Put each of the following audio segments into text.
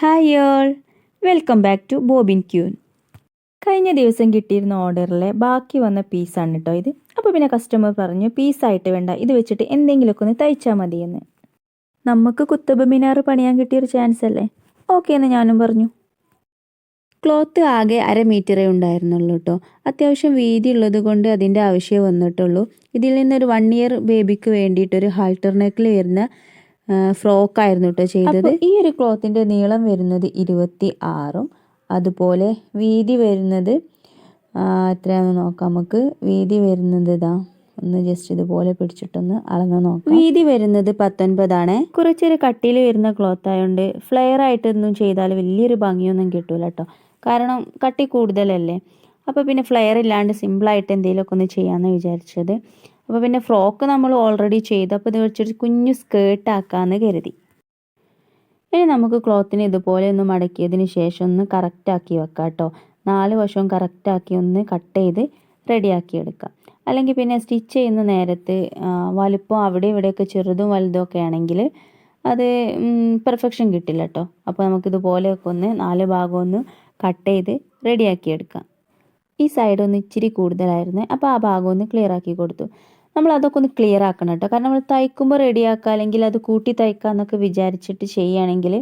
Hi all welcome back to bobbin queen കഴിഞ്ഞ ദിവസം കിട്ടിയിരുന്ന ഓർഡറിലെ ബാക്കി വന്ന പീസാണ് കേട്ടോ ഇത്. അപ്പോൾ പിന്നെ കസ്റ്റമർ പറഞ്ഞു പീസായിട്ട് വേണ്ട. ഇത് വെച്ചിട്ട് എന്തെങ്കിലുമൊക്കെ ഒന്ന് തയ്ച്ചാൽ മതിയെന്ന്. നമുക്ക് കുത്തബ് മിനാർ പണിയാൻ കിട്ടിയൊരു ചാൻസ് അല്ലേ? ഓക്കെ എന്ന് ഞാനും പറഞ്ഞു. ക്ലോത്ത് ആകെ അര മീറ്ററേ ഉണ്ടായിരുന്നുള്ളൂ കേട്ടോ അത്യാവശ്യം വീതി ഉള്ളത് കൊണ്ട് അതിന്റെ ആവശ്യമേ വന്നിട്ടുള്ളൂ. ഇതിൽ നിന്നൊരു വൺ ഇയർ ബേബിക്ക് വേണ്ടിയിട്ടൊരു ഹാൾട്ടർ നെക്കിൽ വരുന്ന ഫ്രോക്കായിരുന്നു കേട്ടോ ചെയ്തത്. ഈ ഒരു ക്ലോത്തിന്റെ നീളം വരുന്നത് ഇരുപത്തി ആറും അതുപോലെ വീതി വരുന്നത് എത്രയാണെന്ന് നോക്കാം നമുക്ക്. വീതി വരുന്നത് ഇതാ ഒന്ന് ജസ്റ്റ് ഇതുപോലെ പിടിച്ചിട്ടൊന്ന് അളന്ന് നോക്കാം. വീതി വരുന്നത് പത്തൊൻപതാണ്. കുറച്ചൊരു കട്ടിയിൽ വരുന്ന ക്ലോത്ത് ആയതുകൊണ്ട് ഫ്ലെയർ ആയിട്ടൊന്നും ചെയ്താൽ വലിയൊരു ഭംഗിയൊന്നും കിട്ടൂല കേട്ടോ കാരണം കട്ടി കൂടുതലല്ലേ. അപ്പോൾ പിന്നെ ഫ്ലെയർ ഇല്ലാണ്ട് സിമ്പിളായിട്ട് എന്തെങ്കിലുമൊക്കെ ഒന്ന് ചെയ്യാമെന്ന് വിചാരിച്ചത്. അപ്പോൾ പിന്നെ ഫ്രോക്ക് നമ്മൾ ഓൾറെഡി ചെയ്തു. അപ്പോൾ ഇത് വെച്ചൊരു കുഞ്ഞു സ്കേർട്ട് ആക്കാമെന്ന് കരുതി. ഇനി നമുക്ക് ക്ലോത്തിനെ ഇതുപോലെ ഒന്ന് മടക്കിയതിന് ശേഷം ഒന്ന് കറക്റ്റാക്കി വെക്കാം കേട്ടോ. നാല് വശവും കറക്റ്റാക്കി ഒന്ന് കട്ട് ചെയ്ത് റെഡിയാക്കി എടുക്കാം. അല്ലെങ്കിൽ പിന്നെ സ്റ്റിച്ച് ചെയ്യുന്ന നേരത്ത് വലുപ്പം അവിടെ ഇവിടെയൊക്കെ ചെറുതും വലുതും ഒക്കെ ആണെങ്കിൽ അത് പെർഫെക്ഷൻ കിട്ടില്ല കേട്ടോ. അപ്പോൾ നമുക്കിതുപോലെയൊക്കെ ഒന്ന് നാല് ഭാഗം ഒന്ന് കട്ട് ചെയ്ത് റെഡിയാക്കി എടുക്കാം. ഈ സൈഡ് ഒന്ന് ഇച്ചിരി കൂടുതലായിരുന്നു. അപ്പോൾ ആ ഭാഗം ഒന്ന് ക്ലിയർ ആക്കി കൊടുത്തു. നമ്മൾ അതൊക്കെ ഒന്ന് ക്ലിയർ ആക്കണം കേട്ടോ. കാരണം നമ്മൾ തയ്ക്കുമ്പോൾ റെഡിയാക്കുക അല്ലെങ്കിൽ അത് കൂട്ടി തയ്ക്കുക എന്നൊക്കെ വിചാരിച്ചിട്ട് ചെയ്യുകയാണെങ്കിൽ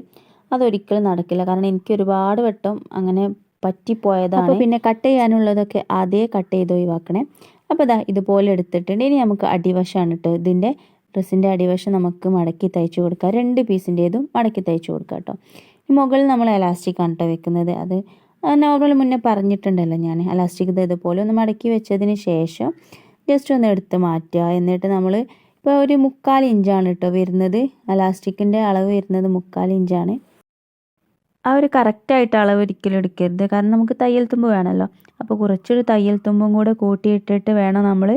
അതൊരിക്കലും നടക്കില്ല. കാരണം എനിക്ക് ഒരുപാട് വട്ടം അങ്ങനെ പറ്റിപ്പോയതാണ്. പിന്നെ കട്ട് ചെയ്യാനുള്ളതൊക്കെ അതേ കട്ട് ചെയ്ത് ഒഴിവാക്കണേ. അപ്പോൾ ഇതാ ഇതുപോലെ എടുത്തിട്ടുണ്ട്. ഇനി നമുക്ക് അടിവശമാണ് കേട്ടോ. ഇതിന്റെ ഡ്രസ്സിന്റെ അടിവശം നമുക്ക് മടക്കി തയ്ച്ചു കൊടുക്കാം. രണ്ട് പീസിന്റേതും മടക്കി തയ്ച്ചു കൊടുക്കാം കേട്ടോ. മുകളിൽ നമ്മൾ എലാസ്റ്റിക് ആണ് കേട്ടോ വെക്കുന്നത്. അത് നോർമൽ മുന്നേ പറഞ്ഞിട്ടുണ്ടല്ലോ ഞാൻ. എലാസ്റ്റിക് ഇതുപോലെ ഒന്ന് മടക്കി വെച്ചതിന് ശേഷം ജസ്റ്റ് ഒന്ന് എടുത്ത് മാറ്റുക. എന്നിട്ട് നമ്മൾ ഇപ്പോൾ ഒരു മുക്കാൽ ഇഞ്ചാണ് കേട്ടോ വരുന്നത്. അലാസ്റ്റിക്കിന്റെ അളവ് വരുന്നത് മുക്കാൽ ഇഞ്ചാണ്. ആ ഒരു കറക്റ്റായിട്ട് അളവ് ഒരിക്കലും എടുക്കരുത്. കാരണം നമുക്ക് തയ്യൽ തുമ്പ് വേണമല്ലോ അപ്പോൾ കുറച്ചൊരു തയ്യൽ തുമ്പും കൂടെ കൂട്ടിയിട്ടിട്ട് വേണം നമ്മൾ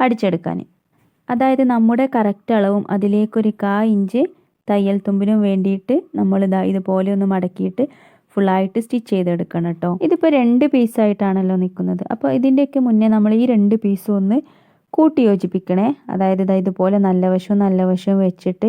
അടിച്ചെടുക്കാൻ അതായത് നമ്മുടെ കറക്റ്റ് അളവും അതിലേക്കൊരു കാ ഇഞ്ച് തയ്യൽ തുമ്പിനും വേണ്ടിയിട്ട് നമ്മളിതാ ഇതുപോലെ ഒന്ന് മടക്കിയിട്ട് ഫുള്ളായിട്ട് സ്റ്റിച്ച് ചെയ്തെടുക്കണം കേട്ടോ ഇതിപ്പോൾ രണ്ട് പീസായിട്ടാണല്ലോ നിൽക്കുന്നത് അപ്പോൾ ഇതിന്റെയൊക്കെ മുന്നേ നമ്മൾ ഈ രണ്ട് പീസും ഒന്ന് കൂട്ടി യോജിപ്പിക്കണേ. അതായത് ഇതാ ഇതുപോലെ നല്ല വശവും നല്ല വശവും വെച്ചിട്ട്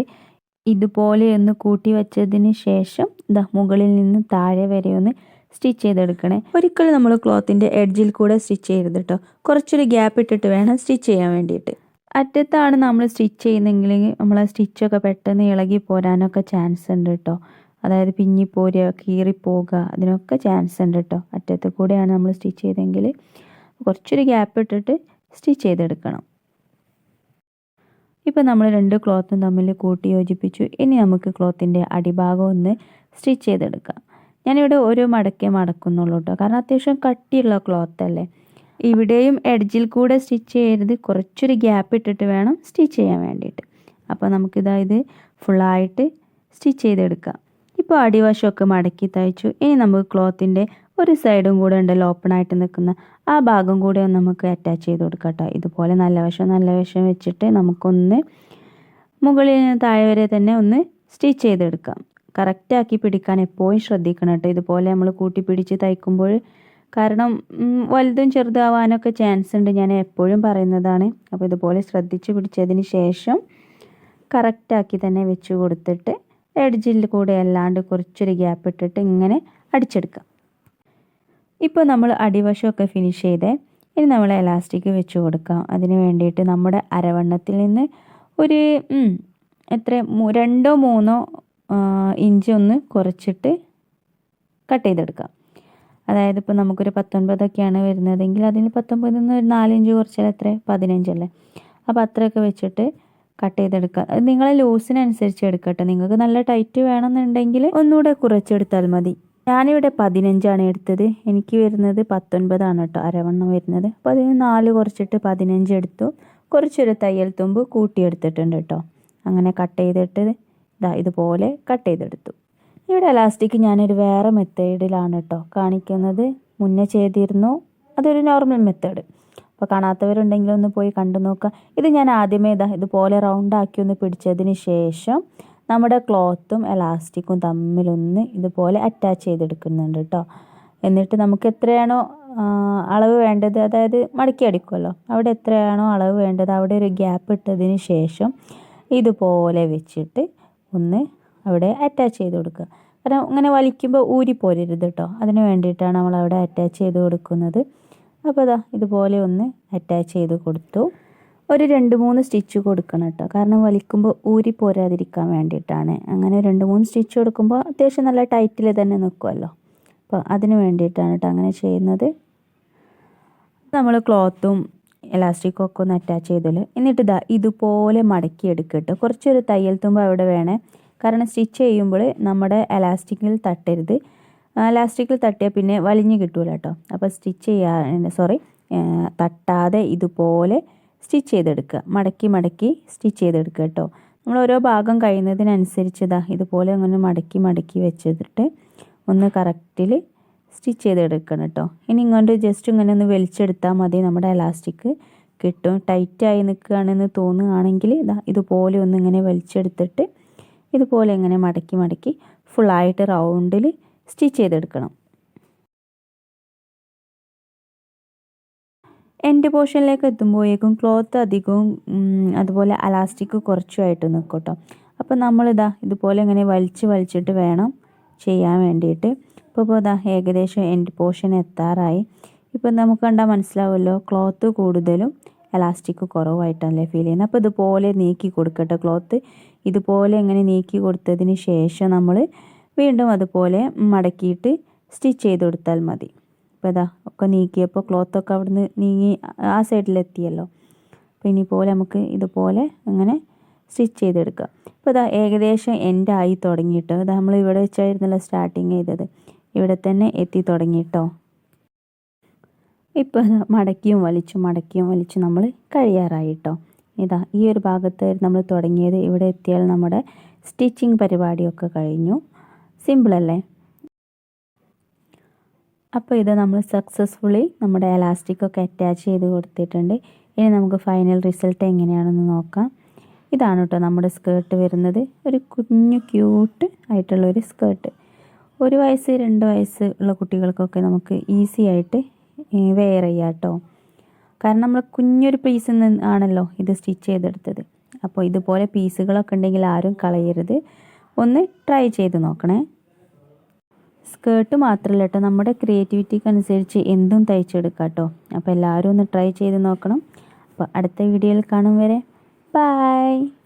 ഇതുപോലെ ഒന്ന് കൂട്ടി വെച്ചതിന് ശേഷം ഇതാ മുകളിൽ നിന്ന് താഴെ വരെ ഒന്ന് സ്റ്റിച്ച് ചെയ്തെടുക്കണേ. ഒരിക്കലും നമ്മൾ ക്ലോത്തിന്റെ എഡ്ജിൽ കൂടെ സ്റ്റിച്ച് ചെയ്യരുത് കേട്ടോ കുറച്ചൊരു ഗ്യാപ്പ് ഇട്ടിട്ട് വേണം സ്റ്റിച്ച് ചെയ്യാൻ വേണ്ടിയിട്ട്. അറ്റത്താണ് നമ്മൾ സ്റ്റിച്ച് ചെയ്യുന്നതെങ്കിൽ നമ്മളെ സ്റ്റിച്ചൊക്കെ പെട്ടെന്ന് ഇളകി പോരാനൊക്കെ ചാൻസ് ഉണ്ട് കേട്ടോ അതായത് പിഞ്ഞിപ്പോരുക കീറിപ്പോവുക അതിനൊക്കെ ചാൻസ് ഉണ്ട് കേട്ടോ അറ്റത്ത് കൂടെയാണ് നമ്മൾ സ്റ്റിച്ച് ചെയ്തെങ്കിൽ കുറച്ചൊരു ഗ്യാപ്പ് ഇട്ടിട്ട് സ്റ്റിച്ച് ചെയ്തെടുക്കണം. ഇപ്പോൾ നമ്മൾ രണ്ട് ക്ലോത്തും തമ്മിൽ കൂട്ടി യോജിപ്പിച്ചു. ഇനി നമുക്ക് ക്ലോത്തിന്റെ അടിഭാഗം ഒന്ന് സ്റ്റിച്ച് ചെയ്തെടുക്കാം. ഞാനിവിടെ ഒരു മടക്കേ മടക്കുന്നുള്ളൂ കേട്ടോ കാരണം അത്യാവശ്യം കട്ടിയുള്ള ക്ലോത്ത് അല്ലേ? ഇവിടെയും എഡ്ജിൽ കൂടെ സ്റ്റിച്ച് ചെയ്യരുത്. കുറച്ചൊരു ഗ്യാപ്പ് ഇട്ടിട്ട് വേണം സ്റ്റിച്ച് ചെയ്യാൻ വേണ്ടിയിട്ട്. അപ്പോൾ നമുക്കിതാ ഇത് ഫുള്ളായിട്ട് സ്റ്റിച്ച് ചെയ്തെടുക്കാം. ഇപ്പോൾ അടിവശമൊക്കെ മടക്കി തയ്ച്ചു. ഇനി നമുക്ക് ക്ലോത്തിന്റെ ഒരു സൈഡും കൂടെ ഉണ്ടല്ലോ ഓപ്പൺ ആയിട്ട് നിൽക്കുന്ന. ആ ഭാഗം കൂടെ ഒന്ന് നമുക്ക് അറ്റാച്ച് ചെയ്ത് കൊടുക്കാം ഇതുപോലെ നല്ല വശം നല്ല വശം വെച്ചിട്ട് നമുക്കൊന്ന് മുകളിൽ നിന്ന് താഴെ വരെ തന്നെ ഒന്ന് സ്റ്റിച്ച് ചെയ്തെടുക്കാം. കറക്റ്റാക്കി പിടിക്കാൻ എപ്പോഴും ശ്രദ്ധിക്കണം കേട്ടോ ഇതുപോലെ നമ്മൾ കൂട്ടി പിടിച്ച് തയ്ക്കുമ്പോൾ കാരണം വലുതും ചെറുതാവാനൊക്കെ ചാൻസ് ഉണ്ട്. ഞാൻ എപ്പോഴും പറയുന്നതാണ്. അപ്പോൾ ഇതുപോലെ ശ്രദ്ധിച്ച് പിടിച്ചതിന് ശേഷം കറക്റ്റാക്കി തന്നെ വെച്ച് കൊടുത്തിട്ട് എഡ്ജിൽ കൂടെ അല്ലാണ്ട് കുറച്ചൊരു ഗ്യാപ്പ് ഇട്ടിട്ട് ഇങ്ങനെ അടിച്ചെടുക്കാം. ഇപ്പോൾ നമ്മൾ അടിവശമൊക്കെ ഫിനിഷ് ചെയ്തേ. ഇനി നമ്മൾ എലാസ്റ്റിക് വെച്ച് കൊടുക്കാം. അതിന് വേണ്ടിയിട്ട് നമ്മുടെ അരവണ്ണത്തിൽ നിന്ന് ഒരു എത്ര രണ്ടോ മൂന്നോ ഇഞ്ച് ഒന്ന് കുറച്ചിട്ട് കട്ട് ചെയ്തെടുക്കാം. അതായത് ഇപ്പോൾ നമുക്കൊരു പത്തൊൻപതൊക്കെയാണ് വരുന്നതെങ്കിൽ അതിൽ പത്തൊൻപതിൽ നിന്ന് ഒരു നാലിഞ്ച് കുറച്ചാൽ എത്ര? പതിനഞ്ചല്ലേ. അപ്പോൾ അത്രയൊക്കെ വെച്ചിട്ട് കട്ട് ചെയ്തെടുക്കുക നിങ്ങളെ ലൂസിനനുസരിച്ച് എടുക്കട്ടെ. നിങ്ങൾക്ക് നല്ല ടൈറ്റ് വേണമെന്നുണ്ടെങ്കിൽ ഒന്നുകൂടെ കുറച്ചെടുത്താൽ മതി. ഞാനിവിടെ പതിനഞ്ചാണ് എടുത്തത്. എനിക്ക് വരുന്നത് പത്തൊൻപതാണ് കേട്ടോ. അരവണ്ണം വരുന്നത്. അപ്പോൾ അതിന് നാല് കുറച്ചിട്ട് പതിനഞ്ച് എടുത്തു. കുറച്ചൊരു തയ്യൽ തുമ്പ് കൂട്ടിയെടുത്തിട്ടുണ്ട് കേട്ടോ. അങ്ങനെ കട്ട് ചെയ്തിട്ട് ഇതാ ഇതുപോലെ കട്ട് ചെയ്തെടുത്തു. ഇവിടെ ഇലാസ്റ്റിക് ഞാനൊരു വേറെ മെത്തേഡിലാണ് കേട്ടോ കാണിക്കുന്നത്. മുന്നേ ചെയ്തിരുന്നു. അതൊരു നോർമൽ മെത്തേഡ് അപ്പോൾ കാണാത്തവരുണ്ടെങ്കിൽ ഒന്ന് പോയി കണ്ടു നോക്കുക ഇത് ഞാൻ ആദ്യമേ ഇതാ ഇതുപോലെ റൗണ്ടാക്കി ഒന്ന് പിടിച്ചതിന് ശേഷം നമ്മുടെ ക്ലോത്തും എലാസ്റ്റിക്കും തമ്മിലൊന്ന് ഇതുപോലെ അറ്റാച്ച് ചെയ്തെടുക്കുന്നുണ്ട് കേട്ടോ എന്നിട്ട് നമുക്ക് എത്രയാണോ അളവ് വേണ്ടത്? അതായത് മടക്കി അടിക്കുമല്ലോ അവിടെ എത്രയാണോ അളവ് വേണ്ടത്? അവിടെ ഒരു ഗ്യാപ്പ് ഇട്ടതിന് ശേഷം ഇതുപോലെ വെച്ചിട്ട് ഒന്ന് അവിടെ അറ്റാച്ച് ചെയ്ത് കൊടുക്കുക. കാരണം ഇങ്ങനെ വലിക്കുമ്പോൾ ഊരി പോരരുത് കേട്ടോ അതിന് വേണ്ടിയിട്ടാണ് നമ്മൾ അവിടെ അറ്റാച്ച് ചെയ്ത് കൊടുക്കുന്നത്. അപ്പോൾ അതാ ഇതുപോലെ ഒന്ന് അറ്റാച്ച് ചെയ്ത് കൊടുത്തു. ഒരു രണ്ട് മൂന്ന് സ്റ്റിച്ച് കൊടുക്കണം കേട്ടോ കാരണം വലിക്കുമ്പോൾ ഊരി പോരാതിരിക്കാൻ വേണ്ടിയിട്ടാണ്. അങ്ങനെ രണ്ട് മൂന്ന് സ്റ്റിച്ച് കൊടുക്കുമ്പോൾ അത്യാവശ്യം നല്ല ടൈറ്റിൽ തന്നെ നിൽക്കുമല്ലോ അപ്പോൾ അതിന് വേണ്ടിയിട്ടാണ് കേട്ടോ അങ്ങനെ ചെയ്യുന്നത്. നമ്മൾ ക്ലോത്തും എലാസ്റ്റിക്കും ഒക്കെ ഒന്ന് അറ്റാച്ച് ചെയ്തല്ലോ എന്നിട്ട് ഇതാ ഇതുപോലെ മടക്കി എടുക്കട്ടോ കുറച്ചൊരു തയ്യൽ തുമ്പ് അവിടെ വേണേ. കാരണം സ്റ്റിച്ച് ചെയ്യുമ്പോൾ നമ്മുടെ എലാസ്റ്റിക്കിൽ തട്ടരുത്. എലാസ്റ്റിക്കിൽ തട്ടിയാൽ പിന്നെ വലിഞ്ഞ് കിട്ടൂല കേട്ടോ അപ്പോൾ സ്റ്റിച്ച് ചെയ്യാൻ സോറി തട്ടാതെ ഇതുപോലെ സ്റ്റിച്ച് ചെയ്തെടുക്കുക. മടക്കി മടക്കി സ്റ്റിച്ച് ചെയ്തെടുക്കുക കേട്ടോ നമ്മൾ ഓരോ ഭാഗം കഴിയുന്നതിനനുസരിച്ച് ഇതാ ഇതുപോലെ അങ്ങനെ മടക്കി മടക്കി വെച്ചിട്ട് ഒന്ന് കറക്റ്റിൽ സ്റ്റിച്ച് ചെയ്തെടുക്കണം കേട്ടോ ഇനി ഇങ്ങോട്ട് ജസ്റ്റ് ഇങ്ങനെ ഒന്ന് വലിച്ചെടുത്താൽ മതി നമ്മുടെ എലാസ്റ്റിക് കിട്ടും. ടൈറ്റായി നിൽക്കുകയാണെന്ന് തോന്നുകയാണെങ്കിൽ ഇതാ ഇതുപോലെ ഒന്ന് ഇങ്ങനെ വലിച്ചെടുത്തിട്ട് ഇതുപോലെ ഇങ്ങനെ മടക്കി മടക്കി ഫുള്ളായിട്ട് റൗണ്ടിൽ സ്റ്റിച്ച് ചെയ്തെടുക്കണം. എന്റെ പോർഷനിലേക്ക് എത്തുമ്പോഴേക്കും ക്ലോത്ത് അധികവും അതുപോലെ അലാസ്റ്റിക് കുറച്ചുമായിട്ട് നിൽക്കും കേട്ടോ അപ്പോൾ നമ്മളിതാ ഇതുപോലെ ഇങ്ങനെ വലിച്ച് വലിച്ചിട്ട് വേണം ചെയ്യാൻ വേണ്ടിയിട്ട്. ഇപ്പോൾ ഇപ്പോൾ ഇതാ ഏകദേശം എന്റെ പോർഷൻ എത്താറായി. ഇപ്പോൾ നമുക്ക് കണ്ടാൽ മനസ്സിലാവുമല്ലോ ക്ലോത്ത് കൂടുതലും എലാസ്റ്റിക് കുറവായിട്ടല്ലേ ഫീൽ ചെയ്യുന്നത്. അപ്പോൾ ഇതുപോലെ നീക്കി കൊടുക്കട്ടെ ക്ലോത്ത്. ഇതുപോലെ ഇങ്ങനെ നീക്കി കൊടുത്തതിന് ശേഷം നമ്മൾ വീണ്ടും അതുപോലെ മടക്കിയിട്ട് സ്റ്റിച്ച് ചെയ്ത് കൊടുത്താൽ മതി. അപ്പോൾ ഇതാ ഒക്കെ നീക്കിയപ്പോൾ ക്ലോത്തൊക്കെ അവിടുന്ന് നീങ്ങി ആ സൈഡിലെത്തിയല്ലോ അപ്പോൾ ഇനി പോലെ നമുക്ക് ഇതുപോലെ അങ്ങനെ സ്റ്റിച്ച് ചെയ്തെടുക്കുക അപ്പോൾ ഇതാ ഏകദേശം എന്റെ ആയി തുടങ്ങിയിട്ടോ? ഇതാ നമ്മൾ ഇവിടെ വെച്ചായിരുന്നല്ലോ സ്റ്റാർട്ടിങ് ചെയ്തത്. ഇവിടെ തന്നെ എത്തി തുടങ്ങിയിട്ടോ? ഇപ്പോൾ മടക്കിയും വലിച്ചും മടക്കിയും വലിച്ചും നമ്മൾ കഴിയാറായിട്ടോ? ഇതാ ഈ ഒരു ഭാഗത്ത് നമ്മൾ തുടങ്ങിയത്. ഇവിടെ എത്തിയാൽ നമ്മുടെ സ്റ്റിച്ചിങ് പരിപാടിയൊക്കെ കഴിഞ്ഞു. സിമ്പിളല്ലേ? അപ്പോൾ ഇത് നമ്മൾ സക്സസ്ഫുള്ളി നമ്മുടെ എലാസ്റ്റിക്കൊക്കെ അറ്റാച്ച് ചെയ്ത് കൊടുത്തിട്ടുണ്ട്. ഇനി നമുക്ക് ഫൈനൽ റിസൾട്ട് എങ്ങനെയാണെന്ന് നോക്കാം. ഇതാണ് കേട്ടോ നമ്മുടെ സ്കേർട്ട് വരുന്നത്. ഒരു കുഞ്ഞു ക്യൂട്ട് ആയിട്ടുള്ള ഒരു സ്കേർട്ട് ഒരു വയസ്സ് രണ്ട് വയസ്സ് ഉള്ള കുട്ടികൾക്കൊക്കെ നമുക്ക് ഈസി ആയിട്ട് വെയർ ചെയ്യാം കേട്ടോ കാരണം നമ്മൾ കുഞ്ഞൊരു പീസിൽ നിന്ന് ആണല്ലോ ഇത് സ്റ്റിച്ച് ചെയ്തെടുത്തത്. അപ്പോൾ ഇതുപോലെ പീസുകളൊക്കെ ഉണ്ടെങ്കിൽ ആരും കളയരുത്. ഒന്ന് ട്രൈ ചെയ്ത് നോക്കണേ. സ്കേർട്ട് മാത്രമല്ല കേട്ടോ നമ്മുടെ ക്രിയേറ്റിവിറ്റിക്ക് അനുസരിച്ച് എന്തും തയ്ച്ചെടുക്കാം കേട്ടോ അപ്പോൾ എല്ലാവരും ഒന്ന് ട്രൈ ചെയ്ത് നോക്കണം. അപ്പോൾ അടുത്ത വീഡിയോയിൽ കാണും വരെ. ബൈ.